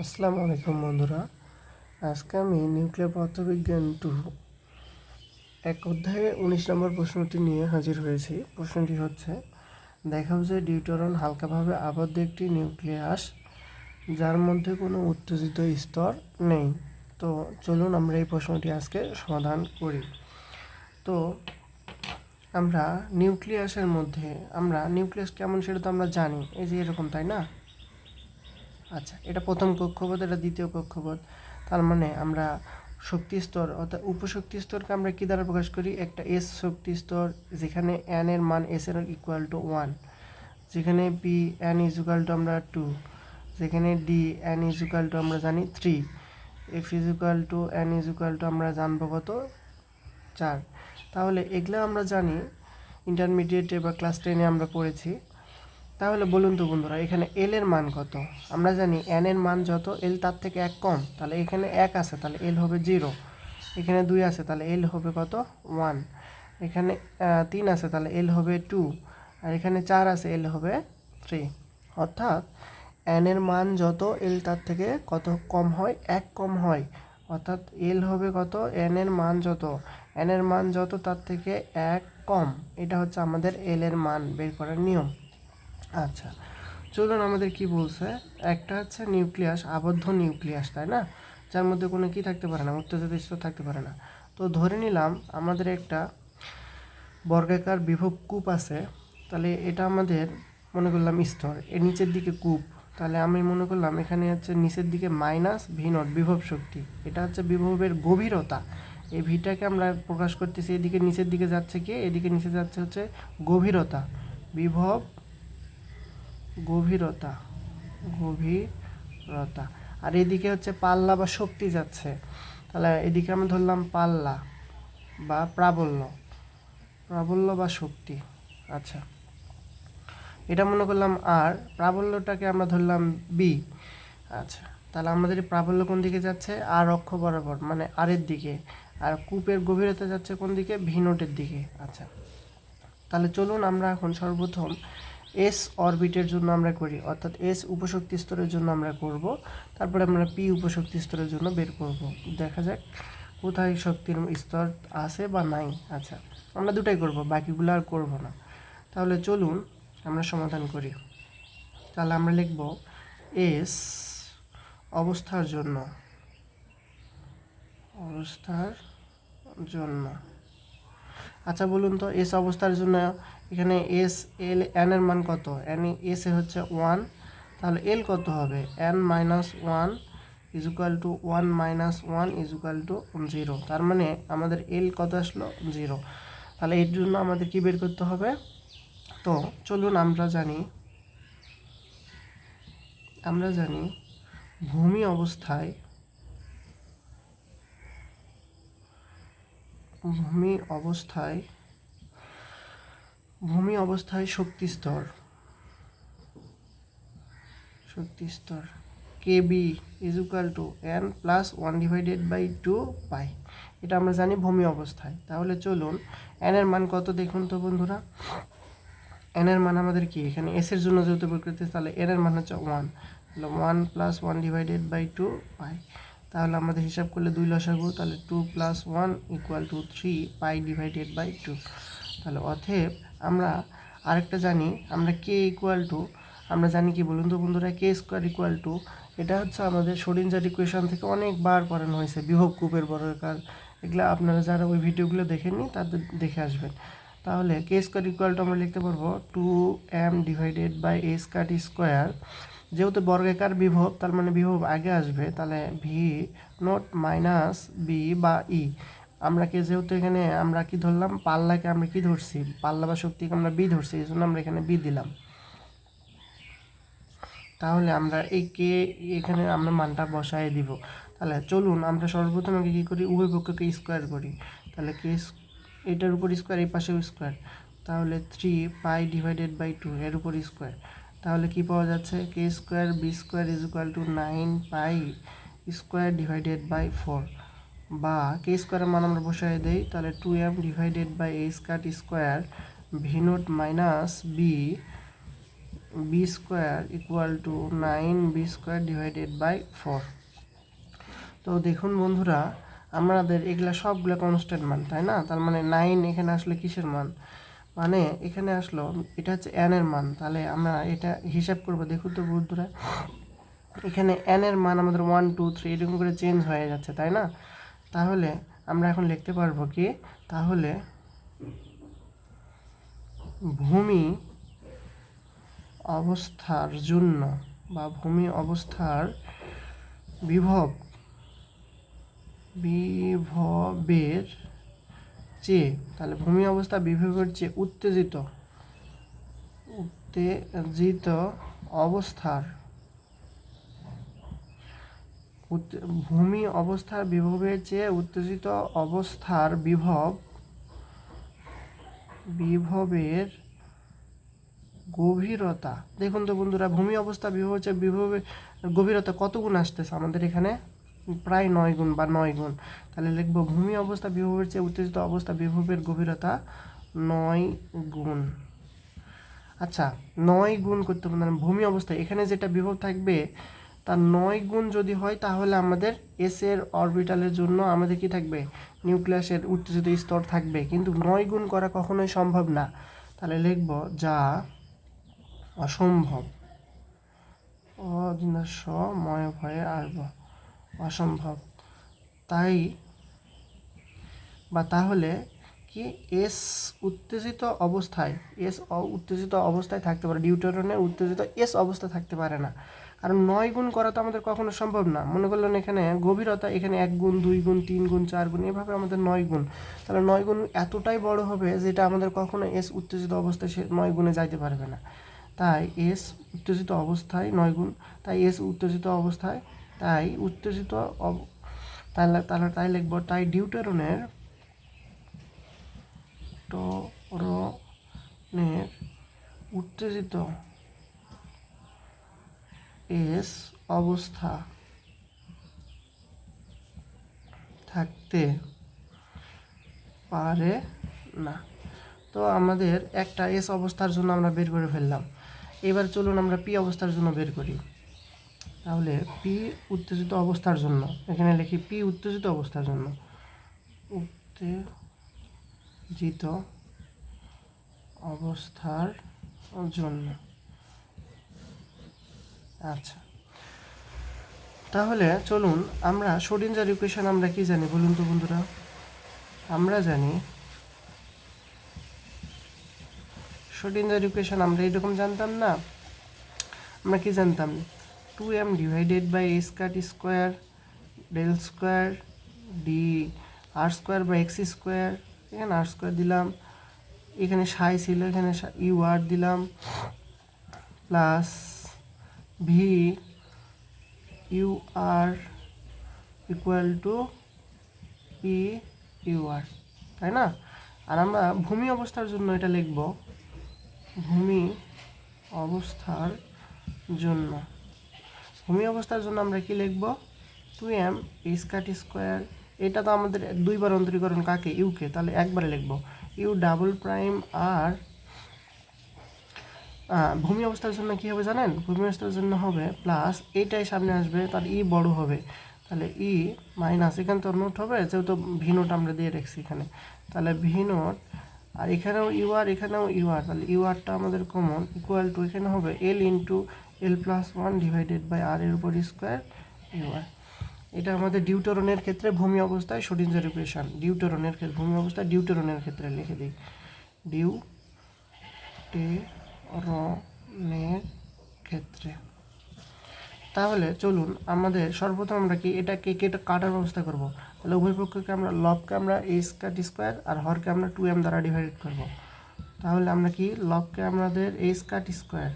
আসসালামু আলাইকুম বন্ধুরা। আজকে আমি নিউক্লিয়ার পদার্থবিজ্ঞান টু এক অধ্যায়ে উনিশ নম্বর প্রশ্নটি নিয়ে হাজির হয়েছি। প্রশ্নটি হচ্ছে, দেখাও যে ডিউটরন হালকাভাবে আবদ্ধ একটি নিউক্লিয়াস, যার মধ্যে কোনো উত্তেজিত স্তর নেই। তো চলুন আমরা এই প্রশ্নটি আজকে সমাধান করি। তো আমরা নিউক্লিয়াসের মধ্যে, আমরা নিউক্লিয়াস কেমন সেটা তো আমরা জানি, এই যে এরকম, তাই না? আচ্ছা এটা প্রথম কক্ষপথ, এটা দ্বিতীয় কক্ষপথ। তার মানে আমরা শক্তি স্তর, অর্থাৎ উপশক্তি স্তরকে আমরা কী দ্বারা প্রকাশ করি? একটা এস শক্তি স্তর, যেখানে এন এর মান এস এর ইকুয়াল টু ওয়ান যেখানে P N is equal to আমরা টু যেখানে D N is equal to আমরা জানি three F is equal to N is equal to আমরা জানব কত? চার। তাহলে এগুলো আমরা জানি ইন্টারমিডিয়েটে বা ক্লাস টেনে আমরা পড়েছি। তাহলে বলুন তো বন্ধুরা, এখানে এল এর মান কত? আমরা জানি এন এর মান যত এল তার থেকে এক কম, তাহলে এখানে এক আছে, তাহলে এল হবে জিরো এখানে দুই আছে, তাহলে এল হবে কত? ওয়ান এখানে তিন আছে, তাহলে এল হবে টু আর এখানে চার আছে এল হবে থ্রি অর্থাৎ এন এর মান যত এল তার থেকে কত কম হয়? এক কম হয়। অর্থাৎ এল হবে কত? এন এর মান যত। এন এর মান যত, তার থেকে এক কম। এটা হচ্ছে আমাদের এল এর মান, বের করার নিয়ম। আচ্ছা চলুন আমাদের কি বলছে? একটা হচ্ছে নিউক্লিয়াস, আবদ্ধ নিউক্লিয়াস, তাই না? যার মধ্যে কোনো কি থাকতে পারে না উত্তেজিত স্তর থাকতে পারে না। তো ধরে নিলাম আমাদের একটা বর্গাকার বিভব কূপ আছে, তাহলে এটা আমাদের মনে করলাম স্তর, এর নিচের দিকে কূপ। তাহলে আমি মনে করলাম এখানে হচ্ছে নিচের দিকে মাইনাস ভি নট বিভব শক্তি। এটা হচ্ছে বিভবের গভীরতা। এই ভিটাকে আমরা প্রকাশ করতেছি, এদিকে নিচের দিকে যাচ্ছে কি? এদিকে নিচে যাচ্ছে হচ্ছে গভীরতা। বিভব গভীরতা গভীরতা। আর এদিকে হচ্ছে পাল্লা বা শক্তি যাচ্ছে। তাহলে এদিকে আমি ধরলাম পাল্লা বা প্রাবল্য। প্রাবল্য বা শক্তি আচ্ছা। এটা মনে করলাম আর, প্রাবল্যটাকে আমরা ধরলাম বি আচ্ছা। তাহলে আমাদের প্রাবল্য কোন দিকে যাচ্ছে? আর অক্ষ বরাবর মানে আরের দিকে। আর কূপের গভীরতা যাচ্ছে কোন দিকে? ভিনোটের দিকে আচ্ছা। তাহলে চলুন আমরা এখন সর্বপ্রথম এস অরবিটের জন্য আমরা করি, অর্থাৎ এস উপশক্তি স্তরের জন্য আমরা করব, তারপরে আমরা পি উপশক্তি স্তরের জন্য বের করব। দেখা যাক কোথায় শক্তির স্তর আছে বা নাই। আচ্ছা আমরা দুটাই করব, বাকিগুলো আর করব না। তাহলে চলুন আমরা সমাধান করি। তাহলে আমরা লিখব এস অবস্থার জন্য অবস্থার জন্য। আচ্ছা বলুন তো এস অবস্থার জন্য এখানে এস এল এন এর মান কত? এন এস এ হচ্ছে ওয়ান তাহলে এল কত হবে? N minus one is equal to one minus one is equal to zero তার মানে আমাদের এল কত আসলো? জিরো তাহলে এর জন্য আমাদের কি বের করতে হবে? তো চলুন আমরা জানি আমরা জানি ভূমি অবস্থায় ভূমি অবস্থায় ভূমি অবস্থায় শক্তি স্তর। শক্তি স্তর। K B is equal to N plus one divided by two pi এটা আমরা জানি ভূমি অবস্থায়। তাহলে চলুন এন এর মান কত দেখুন তো বন্ধুরা? এন এর মান আমাদের কি এখানে? এস এর জন্য যেহেতু বের করতে তাহলে এন এর মান হচ্ছে ওয়ান তাহলে one plus one divided by two pi তাহলে আমাদের হিসাব করলে দুই লসাগু, তাহলে two plus one equal to three pi divided by two তাহলে অথেব আমরা আরেকটা জানি, আমরা কে ইকুয়াল টু আমরা জানি কি বলুন তো বন্ধুরা কে স্কোয়ার ইকুয়াল টু এটা হচ্ছে আমাদের সরিঞ্জার ইকুয়েশন থেকে অনেকবার করানো হয়েছে, বিভব কূপের বর্গাকার এগুলো আপনারা যারা ওই ভিডিওগুলো দেখেননি, তাদের দেখে আসবেন। তাহলে কে স্কোয়ার ইকুয়াল টু আমরা লিখতে পারব two M divided by A square square যেহেতু বর্গাকার বিভব, তার মানে বিভব আগে আসবে, তাহলে ভি নট মাইনাস বি বা ই আমরা কে যেহেতু এখানে আমরা কি ধরলাম, পাল্লাকে আমরা কি ধরছি? পাল্লা বা শক্তিকে আমরা বি ধরছি, এই জন্য আমরা এখানে বি দিলাম। তাহলে আমরা এই কে এখানে আমরা মানটা বসায় দিব। তাহলে চলুন আমরা সর্বপ্রথম আগে কী করি? উভয় পক্ষকে স্কোয়ার করি। তাহলে কে এটার উপর স্কোয়ার এই পাশেও স্কোয়ার তাহলে three pi divided by two এর উপর স্কোয়ার তাহলে কি পাওয়া যাচ্ছে? K square B square is equal to nine pi square divided by four বা কে স্কোয়ারের মান আমরা বসায় দেই, তাহলে two M divided by A স্কাট square V naught minus B B square equal to nine B square divided by four তো দেখুন বন্ধুরা, আমাদের এগুলা সবগুলো কনস্ট্যান্ট মান, তাই না? তার মানে নাইন এখানে আসলে কিসের মান? মানে এখানে আসলো, এটা হচ্ছে এন এর মান, তাহলে আমরা এটা হিসাব করব। দেখুন তো বন্ধুরা, এখানে এন এর মান আমাদের ওয়ান টু থ্রি এরকম করে চেঞ্জ হয়ে যাচ্ছে, তাই না? তাহলে আমরা এখন লিখতে পারব কি? তাহলে ভূমি অবস্থার জন্য বা ভূমি অবস্থার বিভব, বিভবের চেয়ে, তাহলে ভূমি অবস্থা বিভবের চেয়ে উত্তেজিত উত্তেজিত অবস্থার ভূমি অবস্থার বিভবের চেয়ে উত্তেজিত অবস্থার বিভব, বিভবের গভীরতা। দেখুন তো বন্ধুরা, ভূমি অবস্থা বিভব হচ্ছে বিভবের গভীরতা কত গুণ আসতেছে? আমাদের এখানে প্রায় নয় গুণ বা নয় গুণ। তাহলে লিখব, ভূমি অবস্থা বিভবের চেয়ে উত্তেজিত অবস্থা বিভবের গভীরতা নয় গুণ। আচ্ছা নয় গুণ করতে হবে ভূমি অবস্থা। এখানে যেটা বিভব থাকবে তার নয় গুণ যদি হয়, তাহলে আমাদের এস এর অরবিটালের জন্য আমাদের কি থাকবে? নিউক্লিয়াসের উত্তেজিত স্তর থাকবে। কিন্তু নয় গুণ করা কখনোই সম্ভব না। তাহলে লিখব যা অসম্ভব। অদিনাশময় ভয়ে আসব অসম্ভব। তাই বা তাহলে কি এস উত্তেজিত অবস্থায় এস উত্তেজিত অবস্থায় থাকতে পারে ডিউটোরনের উত্তেজিত এস অবস্থা থাকতে পারে না। কারণ নয় গুণ করা তো আমাদের কখনো সম্ভব না। মনে করলেন এখানে গভীরতা, এখানে এক গুণ, দুই গুণ, তিন গুণ, চার গুণ, এভাবে আমাদের নয় গুণ। তাহলে নয় গুণ এতটাই বড় হবে যেটা আমাদের কখনো এস উত্তেজিত অবস্থায় সে নয় গুণে যাইতে পারবে না। তাই এস উত্তেজিত অবস্থায় নয় গুণ, তাই এস উত্তেজিত অবস্থায়, তাই উত্তেজিত তাহলে তাহলে তাই লিখব, তাই ডিউটেরনের টোরনের উত্তেজিত এস অবস্থা থাকতে পারে না। তো আমাদের একটা এস অবস্থার জন্য আমরা বের করে ফেললাম। এবার চলুন আমরা পি অবস্থার জন্য বের করি। তাহলে পি উত্তেজিত অবস্থার জন্য, এখানে লিখি পি উত্তেজিত অবস্থার জন্য। উত্তেজিত অবস্থার জন্য। আচ্ছা। তাহলে চলুন, আমরা সোডিনজার ইকুয়েশন আমরা কি জানি বলুন তো বন্ধুরা? আমরা জানি সোডিনজার ইকুয়েশন আমরা এরকম জানতাম না। আমরা কি জানতাম? Two M divided by A স্কাট square del square D R square by X square এখানে আর স্কোয়ার দিলাম। এখানে সাই ছিল, এখানে ইউ আর দিলাম plus V U R equal to P U R তাই না? আর আমরা ভূমি অবস্থার জন্য এটা লিখব, ভূমি অবস্থার জন্য। ভূমি অবস্থার জন্য আমরা কি লিখব? টু এম স্কাট স্কোয়ার এটা তো আমাদের দুইবার অন্তরীকরণ কাকে? ইউকে তাহলে একবারে লিখব। ইউ ডাবল প্রাইম আর ভূমি অবস্থার জন্য কী হবে জানেন? ভূমি অবস্থার জন্য হবে প্লাস এইটাই সামনে আসবে তার ই বড় হবে। তাহলে ই মাইনাস এখানে তো নোট হবে, যেহেতু ভি নোট আমরা দিয়ে রেখেছি এখানে। তাহলে ভি নোট আর এখানেও ইউ আর এখানেও ইউ আর তাহলে ইউ আরটা আমাদের কমন ইকুয়াল টু এখানে হবে L into L plus one divided by R এর উপর স্কোয়ার ইউ আর এটা আমাদের ডিউটোরনের ক্ষেত্রে ভূমি অবস্থায় সোডিনজার ইকুয়েশন ডিউটোরনের ক্ষেত্রে, ভূমি অবস্থায় ডিউটোরনের ক্ষেত্রে লিখে দিই। ডিউ টে রনের ক্ষেত্রে। তাহলে চলুন, আমাদের সর্বপ্রথম আমরা কি এটা এটাকে কেটে কাটার ব্যবস্থা করব? তাহলে উভয় পক্ষকে আমরা লবকে আমরা এ স্কাট স্কোয়ার আর হরকে আমরা টু এম দ্বারা ডিভাইড করব। তাহলে আমরা কি লবকে আমাদের A স্কাট square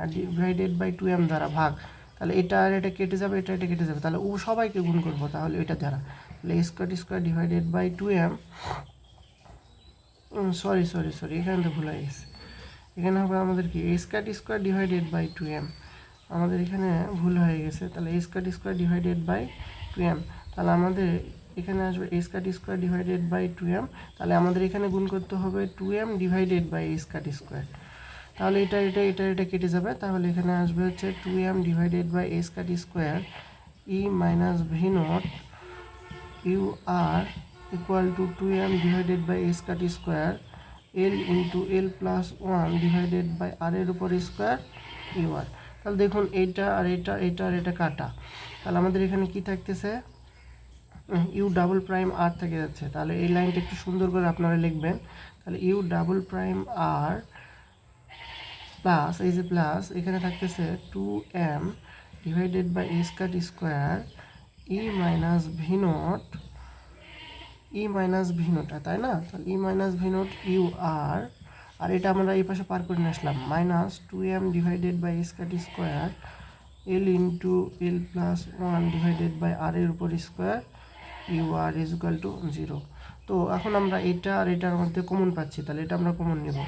R divided by two M দ্বারা ভাগ। তাহলে এটা আর এটা কেটে যাবে, এটা এটা কেটে যাবে। তাহলে ও সবাইকে গুণ করব তাহলে এটা দ্বারা। তাহলে A square square divided by two M sorry sorry sorry এখানে তো ভুলে গেছে। এখানে হবে আমাদের কি? A square square divided by two M আমাদের এখানে ভুল হয়ে গেছে, তাহলে A square square divided by two M তাহলে আমাদের এখানে আসবে A square square divided by two M তাহলে আমাদের এখানে গুণ করতে হবে two M divided by A square square তাহলে এটা এটা এটা এটা কেটে যাবে। তাহলে এখানে আসবে হচ্ছে two M divided by S cut square E minus V naught U R equal to two M divided by S cut square L into L plus one divided by R এর উপর স্কোয়ার ইউ আর তাহলে দেখুন এইটা আর এটা এটা আর এটা কাটা। তাহলে আমাদের এখানে কি থাকতেছে? ইউ ডাবল প্রাইম আর থেকে যাচ্ছে। তাহলে এই লাইনটা একটু সুন্দর করে আপনারা লিখবেন। তাহলে u double prime r plus এই যে প্লাস এখানে থাকতেছে two m divided by s square e minus v naught e minus v নোটা তাই না? তাহলে e minus v naught u r আর এটা আমরা এই পাশে পার করে নিয়ে আসলাম। Minus two m divided by s cut square l into l plus one divided by r এর উপর square u r is equal to zero তো এখন আমরা এটা আর এটার মধ্যে কমন পাচ্ছি, তাহলে এটা আমরা কমন নেব।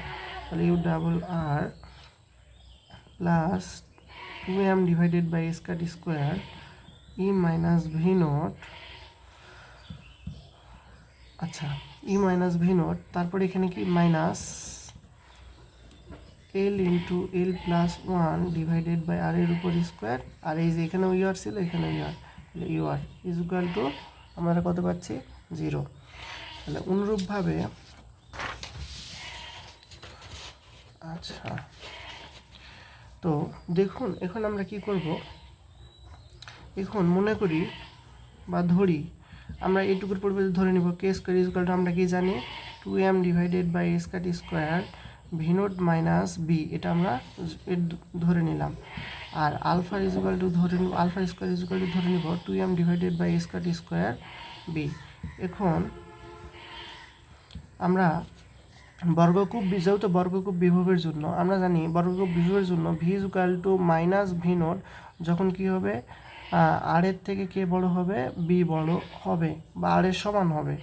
তাহলে U double R plus two M divided by S cut square E minus V naught আচ্ছা ই মাইনাস ভি নট তারপরে এখানে কি minus L into L plus one divided by R এর উপর স্কোয়ার আর এই যে এখানেও ইউআর ছিল, এখানেও ইউআর তাহলে ইউআর ইজ ইকুয়াল টু আমরা কত পাচ্ছি? জিরো তাহলে অনুরূপভাবে আচ্ছা তো দেখুন, এখন আমরা কি করব? এখন মনে করি বা ধরি আমরা এইটুকুর পরিবর্তে ধরে নিব কে স্কোয়ার ইজ আমরা কি জানি? Two M divided by S square V naught minus B এটা আমরা ধরে নিলাম। আর আলফা ইজ টু ধরে নিব আলফা স্কোয়ার ইজ টু ধরে নিব two M divided by S square B এখন আমরা বর্গকূপ যেহেতু বর্গকূপ বিভবের জন্য, আমরা জানি বর্গকূপ বিভবের জন্য V equal to minus V naught যখন কি হবে? আর এর থেকে কে বড় হবে? বি বড় হবে বা আর এর সমান হবে।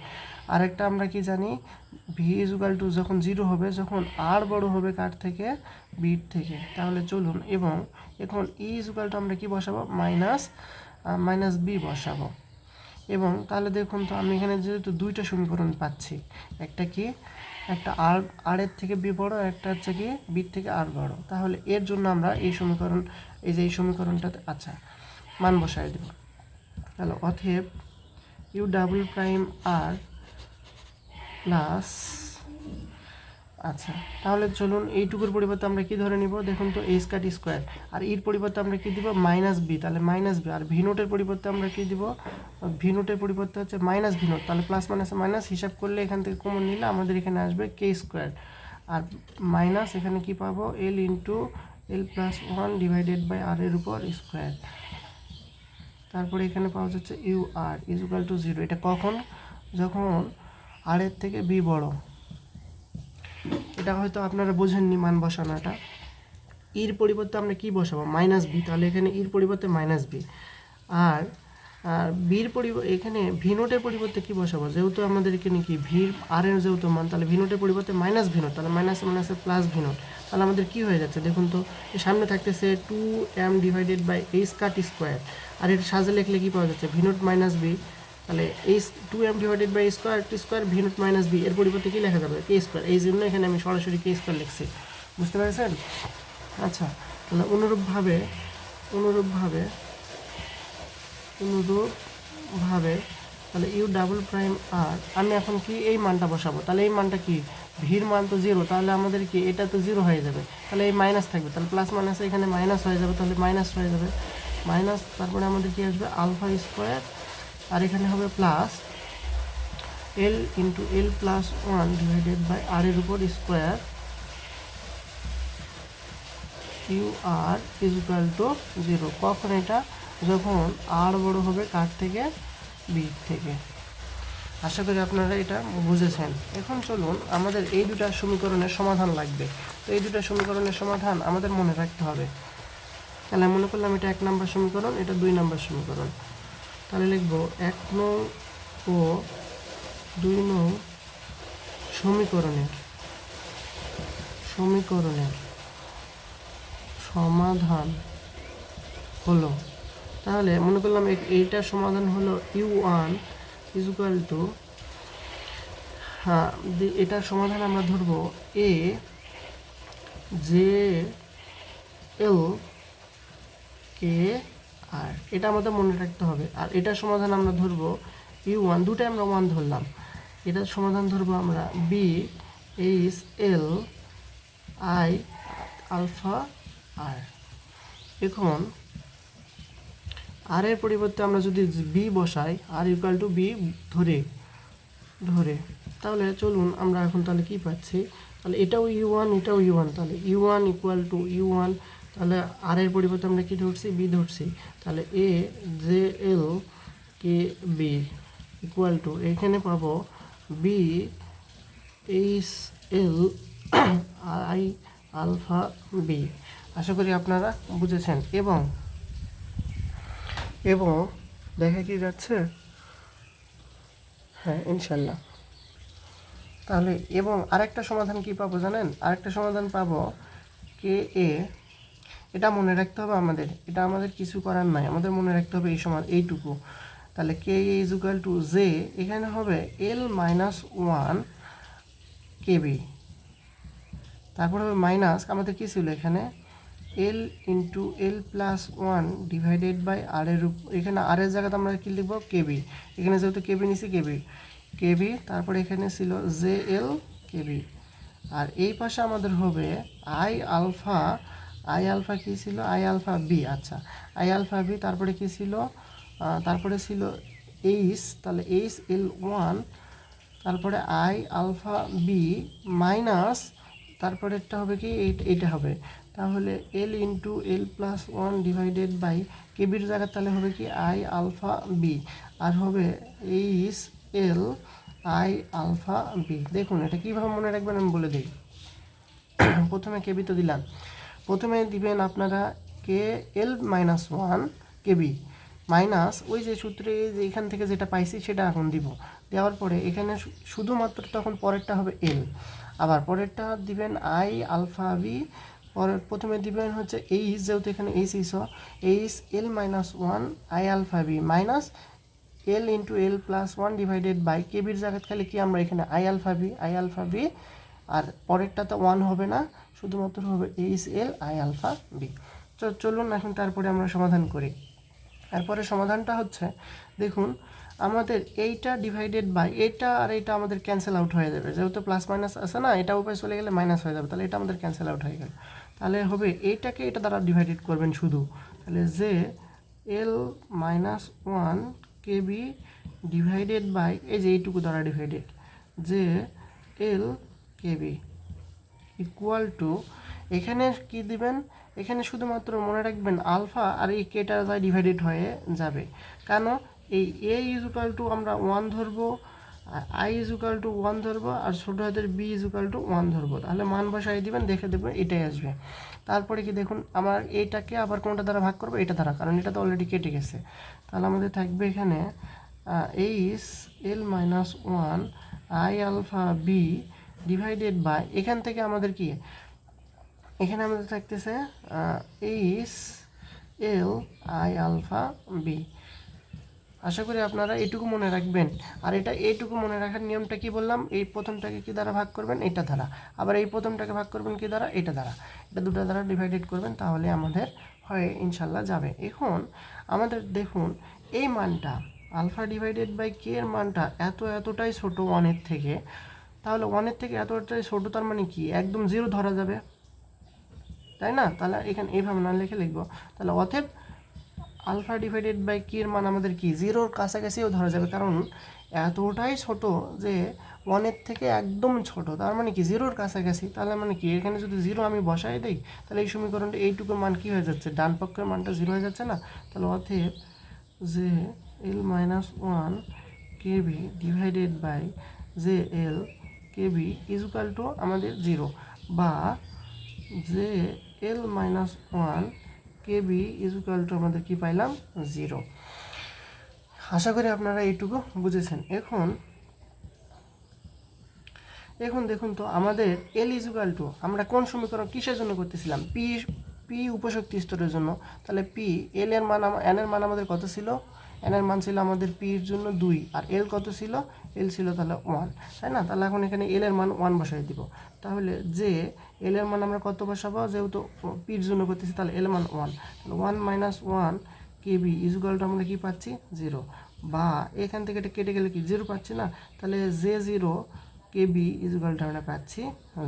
আরেকটা আমরা কি জানি? ভি ইকুয়াল টু যখন জিরো হবে, যখন আর বড় হবে কার থেকে? বির থেকে। তাহলে চলুন, এবং এখন ই ইকুয়াল টু আমরা কি বসাবো? মাইনাস মাইনাস বি বসাবো। এবং তাহলে দেখুন তো, আমি এখানে যেহেতু দুইটা সমীকরণ পাচ্ছি, একটা কি? একটা আর আর এর থেকে বি বড়, একটা হচ্ছে কি? বির থেকে আর বড়। তাহলে এর জন্য আমরা এই সমীকরণ, এই যে এই সমীকরণটাতে আচ্ছা মান বসাই দেব তাহলে অথেব U double prime R plus আচ্ছা তাহলে চলুন এইটুকুর পরিবর্তে আমরা কি ধরে নিব? দেখুন তো এইচ কাট স্কোয়ার আর এর পরিবর্তে আমরা কি দিব? মাইনাস বি তাহলে মাইনাস বি আর ভিনোটের পরিবর্তে আমরা কি দিব? ভিনোটের পরিবর্তে হচ্ছে মাইনাস ভিনোট তাহলে প্লাস মাইনাস মাইনাস হিসাব করলে এখান থেকে কমন নিলে আমাদের এখানে আসবে কে স্কোয়ার আর মাইনাস এখানে কি পাবো? L into L plus one divided by R এর উপর স্কোয়ার তারপরে এখানে পাওয়া যাচ্ছে U R, is equal to zero. এটা কখন? যখন আর এর থেকে বি বড়। এটা হয়তো আপনারা বোঝেননি মান বসানোটা। ইর পরিবর্তে আমরা কি বসাবো? Minus B. তাহলে এখানে ইর পরিবর্তে মাইনাস বি। আর আর বির পরিবর্তে এখানে ভিনোটের পরিবর্তে কি বসাবো? যেহেতু আমাদের এখানে কি? ভির আর এর যেহেতু মান, তাহলে ভিনোটের পরিবর্তে মাইনাস ভিনোট তাহলে মাইনাস মাইনাসে প্লাস ভিনোট তাহলে আমাদের কি হয়ে যাচ্ছে? দেখুন তো সামনে থাকতেছে two M divided by H cut square আর এটা সাজে লিখলে কি পাওয়া যাচ্ছে? ভিনোট মাইনাস বি তাহলে এই two M divided by square T square V naught minus B এর পরিবর্তে কী লেখা যাবে? কে স্কোয়ার এই জন্য এখানে আমি সরাসরি কে স্কোয়ার লিখছি। বুঝতে পেরেছেন? আচ্ছা তাহলে অনুরূপভাবে অনুরূপভাবে অনুরূপভাবে, তাহলে ইউ ডাবল প্রাইম আর আমি এখন কি এই মানটা বসাবো? তাহলে এই মানটা কি? ভির মান তো জিরো তাহলে আমাদের কি এটা তো জিরো হয়ে যাবে। তাহলে এই মাইনাস থাকবে, তাহলে প্লাস মাইনাস এখানে মাইনাস হয়ে যাবে, তাহলে মাইনাস হয়ে যাবে। মাইনাস তারপরে আমাদের কি আসবে? আলফা স্কোয়ার আর এখানে হবে plus L into L plus one divided by R এর উপর square U R is equal to zero কখন এটা? যখন আর বড় হবে কার থেকে? বি থেকে। আশা করি আপনারা এটা বুঝেছেন। এখন চলুন, আমাদের এই দুটা সমীকরণের সমাধান লাগবে। তো এই দুটা সমীকরণের সমাধান আমাদের মনে রাখতে হবে। তাহলে মনে করলাম এটা এক নম্বর সমীকরণ, এটা দুই নম্বর সমীকরণ। তাহলে লিখব এক নং ও দুই নং সমীকরণের সমীকরণের সমাধান হলো। তাহলে মনে করলাম এইটার সমাধান হলো U one is equal to হ্যাঁ এটার সমাধান আমরা ধরবো এ, জে, এল, কে, আর, এটা আমাদের মনে রাখতে হবে। আর এটার সমাধান আমরা ধরবো ইউ ওয়ান, দুটাই আমরা ওয়ান ধরলাম। এটার সমাধান ধরবো আমরা B, H, L, I, alpha, আর এখন আর এর পরিবর্তে আমরা যদি বি বসাই আর ইকুয়াল টু বি ধরে ধরে, তাহলে চলুন আমরা এখন তাহলে কি পাচ্ছি? তাহলে এটাও ইউ ওয়ান এটাও ইউ ওয়ান তাহলে U one equal to U one তাহলে আর এর পরিবর্তে আমরা কি ধরছি? বি ধরছি। তাহলে A J L K B equal to এখানে পাবো B H L I alpha B আশা করি আপনারা বুঝেছেন। এবং এবং দেখা কি যাচ্ছে? হ্যাঁ ইনশাল্লাহ। তাহলে এবং আরেকটা সমাধান কি পাবো জানেন? আরেকটা সমাধান পাবো কে এ, এটা মনে রাখতে হবে আমাদের। এটা আমাদের কিছু করার নাই। আমাদের মনে রাখতে হবে এই সমাধান এইটুকু। তাহলে K is equal to J এখানে হবে এল মাইনাস ওয়ান কেবি তারপর হবে মাইনাস আমাদের কী ছিল এখানে? L into L plus one divided by R এর এখানে আর এর জায়গাতে আমরা কী লিখব? কেবি এখানে যেহেতু কেবি নিছি কেবি কেবি তারপরে এখানে ছিল জে এল কেবি আর এই পাশে আমাদের হবে আই আলফা আই আলফা কী ছিল? আই আলফা বি আচ্ছা। আই আলফা বি তারপরে কী ছিল? তারপরে ছিল এইচ তাহলে এইচ এল ওয়ান তারপরে আই আলফা বি মাইনাস তারপরে একটা হবে কি? এইটা হবে। তাহলে L into L plus one divided by কেবির জায়গা তাহলে হবে কি? আই আলফা বি আর হবে H L I alpha B দেখুন, এটা কীভাবে মনে রাখবেন আমি বলে দিই। প্রথমে কেবি তো দিলাম। প্রথমে দিবেন আপনারা কে L minus one K B minus ওই যে সূত্রে যে এখান থেকে যেটা পাইছি সেটা এখন দিব। দেওয়ার পরে এখানে শুধুমাত্র তখন পরেরটা হবে এল আবার পরেরটা দিবেন আই, আলফা বি পরের প্রথমে দিবেন হচ্ছে এইচ, যেহেতু এখানে H is H, L minus one, I, alpha B minus L into L plus one divided by কেবির জায়গায় খালি কি আমরা এখানে I, alpha B I, alpha B আর পরেরটা তো ওয়ান হবে না, শুধুমাত্র হবে H, L, I, alpha B তো চলুন এখন তারপরে আমরা সমাধান করি। তারপরে সমাধানটা হচ্ছে, দেখুন আমাদের এইটা ডিভাইডেড বাই এটা আর এটা আমাদের ক্যান্সেল আউট হয়ে যাবে। যেহেতু প্লাস মাইনাস আছে না, এটা উপায় চলে গেলে মাইনাস হয়ে যাবে, তাহলে এটা আমাদের ক্যান্সেল আউট হয়ে গেল। তাহলে হবে এইটাকে এটা দ্বারা ডিভাইডেড করবেন শুধু। তাহলে যে L minus one K B divided by এই যে এইটুকু দ্বারা ডিভাইডেড যে এল কেবি ইকুয়াল টু এখানে কি দিবেন? এখানে শুধুমাত্র মনে রাখবেন আলফা আর এই কেটা যা ডিভাইডেড হয়ে যাবে। কেন? এই এ ইজ ইকাল টু আমরা ওয়ান ধরবো I is equal to one ধরবো, আর ছোটো হাতের B is equal to one ধরবো। তাহলে মান বসাই দিবেন, দেখে দেখবেন এটাই আসবে। তারপরে কি দেখুন, আমার এইটাকে আবার কোনটা দ্বারা ভাগ করব? এটা দ্বারা, কারণ এটা তো অলরেডি কেটে গেছে। তাহলে আমাদের থাকবে এখানে H L minus one I alpha B divided by এখান থেকে আমাদের কি? এখানে আমাদের থাকতেছে H L I alpha B আশা করি আপনারা এইটুকু মনে রাখবেন। আর এটা এইটুকু মনে রাখার নিয়মটা কি বললাম? এই প্রথমটাকে কি দ্বারা ভাগ করবেন? এটা দ্বারা। আবার এই প্রথমটাকে ভাগ করবেন কি দ্বারা? এটা দ্বারা। এটা দুটো দ্বারা ডিভাইডেড করবেন, তাহলে আমাদের হয়ে ইনশাল্লাহ যাবে। এখন আমাদের দেখুন, এই মানটা আলফা ডিভাইডেড বাই কে এর মানটা এত এতটাই ছোট ওয়ানের থেকে, তাহলে ওয়ানের থেকে এতটাই ছোট তার মানে কি? একদম জিরো ধরা যাবে। তাই না? তাহলে এখানে এইভাবে না লিখে লিখব। তাহলে অতএব আলফা ডিভাইডেড বাই কি এর মান আমাদের কি? জিরোর কাছাকাছিও ধরা যাবে। কারণ এতটাই ছোট যে ওয়ানের থেকে একদম ছোট। তার মানে কি? জিরোর কাছাকাছি। তাহলে মানে কি? এখানে যদি জিরো আমি বসাই দিই, তাহলে এই সমীকরণটা এইটুকুর মান কি হয়ে যাচ্ছে? ডান পক্ষের মানটা জিরো হয়ে যাচ্ছে না? তাহলে অতএব যে L minus one K B divided by J L K B is equal to আমাদের জিরো। বা J L minus one K B is equal to আমাদের কী পাইলাম? জিরো আশা করি আপনারা এইটুকু বুঝেছেন। এখন এখন দেখুন তো, আমাদের এল ইজুকাল টু আমরা কোন সমীকরণ কিসের জন্য করতেছিলাম? পি পি উপশক্তি স্তরের জন্য। তাহলে পি এল এর মান এন এর মান আমাদের কত ছিল? এর মান ছিল আমাদের পির জন্য দুই। আর এল কত ছিল? এল ছিল তাহলে ওয়ান তাই না? তাহলে এখন এখানে এল এর মান ওয়ান বসাই দিব। তাহলে যে এল এর মান আমরা কত বসাবো? যেহেতু পির জন্য করতেছি, তাহলে এল মান one one minus one K B ইজুগালটা আমরা কি পাচ্ছি? জিরো বা এখান থেকে এটা কেটে গেলে কি জিরো পাচ্ছি না? তাহলে জে জিরো কেবি ইজুগালটা আমরা পাচ্ছি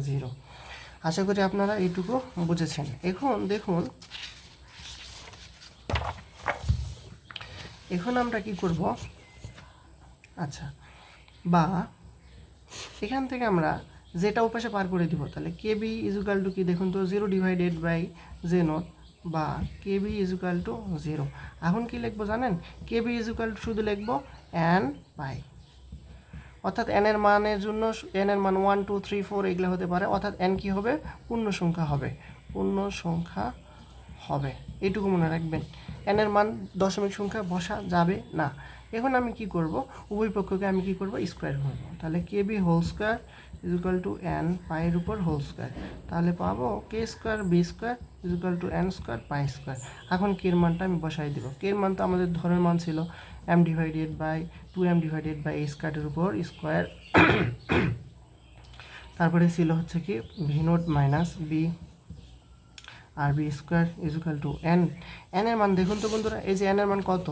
জিরো আশা করি আপনারা এইটুকু বুঝেছেন। এখন দেখুন এখন আমরা কি করব? আচ্ছা বা এখান থেকে আমরা যেটা উপাশে পার করে দিব, তাহলে কেবি ইজুকাল টু কি? দেখুন তো zero divided by J naught বা কেবি ইজুকাল টু জিরো এখন কি লিখব জানেন? কেবি ইজুকাল টু শুধু লিখব এন বাই অর্থাৎ এন এর মানের জন্য এন এর মান ওয়ান টু থ্রি ফোর এগুলো হতে পারে। অর্থাৎ এন কি হবে? পূর্ণ সংখ্যা হবে। পূর্ণ সংখ্যা হবে। এইটুকু মনে রাখবেন। এন এর মান দশমিক সংখ্যা বসা যাবে না। এখন আমি কি করব? উভয় পক্ষকে আমি কি করব? স্কোয়ার করব। তাহলে K B whole square is equal to N পায়ের উপর হোল স্কোয়ার তাহলে পাবো K square B square is equal to N square pi square এখন কের মানটা আমি বসাই দিব। কের মান তো আমাদের ধরের মান ছিল। M divided by two M divided by এই স্কোয়ারের উপর স্কোয়ার তারপরে ছিল হচ্ছে কি V naught minus B R B square is equal to N N এর মান দেখুন তো বন্ধুরা, এই যে এন এর মান কত?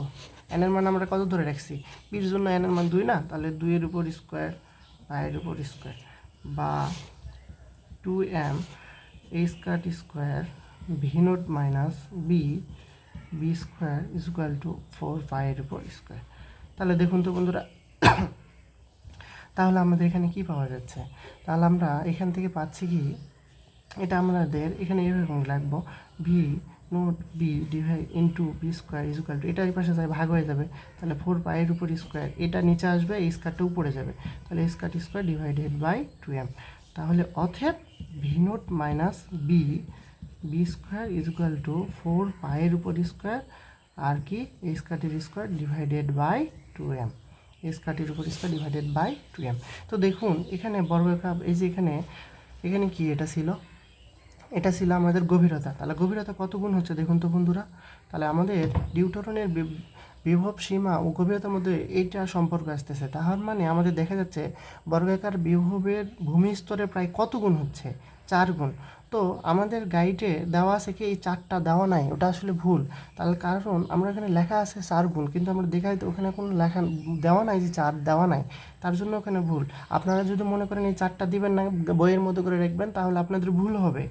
এন এর মান আমরা কত ধরে রাখছি? পির জন্য এন এর মান দুই না? তাহলে দুইয়ের উপর স্কোয়ার পায়ের উপর স্কোয়ার বা two M A square square V naught minus B B square is equal to four পায়ের উপর স্কোয়ার তাহলে দেখুন তো বন্ধুরা, তাহলে আমাদের এখানে কি পাওয়া যাচ্ছে? তাহলে আমরা এখান থেকে পাচ্ছি কি? এটা আমাদের এখানে এরকম লাগবো V naught B divide into B square is equal to এটা এই পাশে যায়, ভাগ হয়ে যাবে, তাহলে ফোর পায়ের উপর স্কোয়ার এটা নিচে আসবে, এই স্কোয়ারটা উপরে যাবে, তাহলে square square divided by two M তাহলে অথেব V naught minus B B square is equal to four পায়ের উপর স্কোয়ার আর কি, এই স্কোয়ারটির square divided by two M স্কোয়ারটির উপর square divided by two M তো দেখুন, এখানে বর্গকার এই যে এখানে এখানে কি এটা ছিল? এটা ছিল আমাদের গভীরতা। তাহলে গভীরতা কত গুণ হচ্ছে দেখুন তো বন্ধুরা? তাহলে আমাদের ডিউটরনের বিভব সীমা ও গভীরতার মধ্যে এইটা সম্পর্ক আসতেছে। তাহার মানে আমাদের দেখা যাচ্ছে বর্গাকার বিভবের ভূমি স্তরে প্রায় কত গুণ হচ্ছে? চার গুণ। তো আমাদের গাইডে দেওয়া আছে কি এই চারটা দেওয়া নাই? ওটা আসলে ভুল। তাহলে কারণ আমরা এখানে লেখা আছে চার গুণ, কিন্তু আমরা দেখাই তো ওখানে কোনো লেখা দেওয়া নাই যে চার দেওয়া নাই। তার জন্য ওখানে ভুল। আপনারা যদি মনে করেন এই চারটা দিবেন না বইয়ের মতো করে রাখবেন, তাহলে আপনাদের ভুল হবে।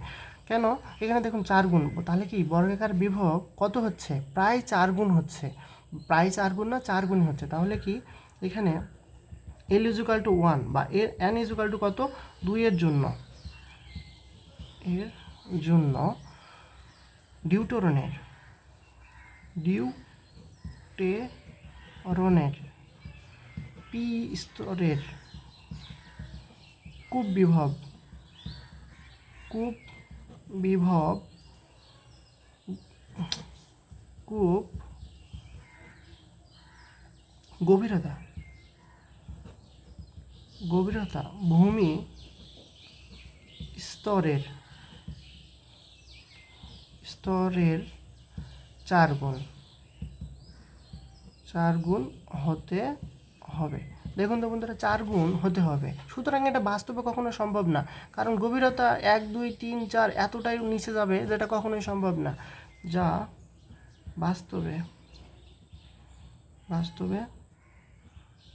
কেন? এখানে দেখুন চার গুণ। তাহলে কি? বর্গাকার বিভব কত হচ্ছে? প্রায় চার গুণ হচ্ছে। প্রায় চার গুণ না, চার গুণ হচ্ছে। তাহলে কি? এখানে এল ইজুকাল টু ওয়ান বা এর এন ইজুকাল টু কত? দুইয়ের জন্য। এর জন্য ডিউটোরনের, ডিউটেরনের পি স্তরের কূপ বিভব, কূপ বিভব কূপ গভীরতা গভীরতা ভূমি স্তরের স্তরের চার গুণ চার গুণ হতে হবে। দেখুন তো বন্ধুরা, চার গুণ হতে হবে। সুতরাং এটা বাস্তবে কখনো সম্ভব না। কারণ গভীরতা এক, দুই, তিন, চার এতটাই নিচে যাবে যেটা কখনোই সম্ভব না। যা বাস্তবে বাস্তবে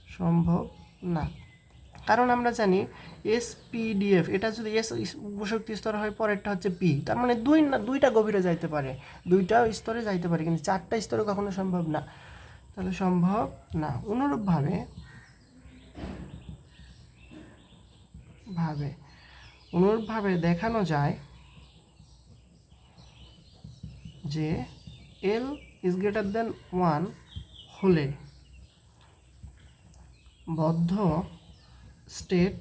সম্ভব না। কারণ আমরা জানি এস পিডিএফ এটা যদি এস উপশক্তি স্তর হয়, পরেরটা হচ্ছে পি তার মানে দুই না, দুইটা গভীরে যাইতে পারে। দুইটা স্তরে যাইতে পারে, কিন্তু চারটা স্তরে কখনো সম্ভব না। তাহলে সম্ভব না। অনুরূপভাবে ভাবে। অনুরূপভাবে দেখানো যায় যে L is greater than one হলে বদ্ধ স্টেট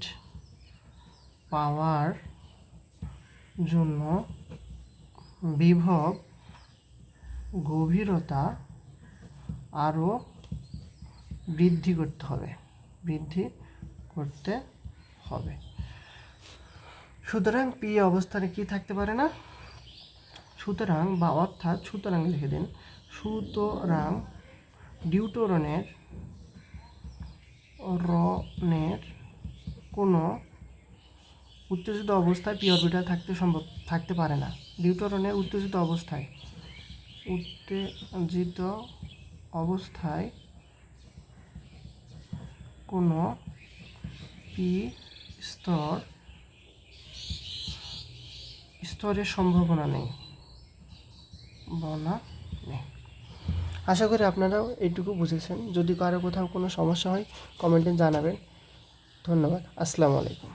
পাওয়ার জন্য বিভব গভীরতা আরও বৃদ্ধি করতে হবে। বৃদ্ধি করতে হবে। সুতরাং পি অবস্থানে কি থাকতে পারে না? সুতরাং বা অর্থাৎ সুতরাং লিখে দিন, সুতরাং ডিউটোরনের রনের কোনো উত্তেজিত অবস্থায় পি অরবিটাল থাকতে সম্ভব, থাকতে পারে না। ডিউটোরনের উত্তেজিত অবস্থায় উত্তেজিত অবস্থায় কোনো পি স্তর স্তরের সম্ভাবনা নেই। বলা নেই। আশা করি আপনারাও এইটুকু বুঝেছেন। যদি কারও কোথাও কোনো সমস্যা হয় কমেন্টে জানাবেন। ধন্যবাদ। আসসালামু আলাইকুম।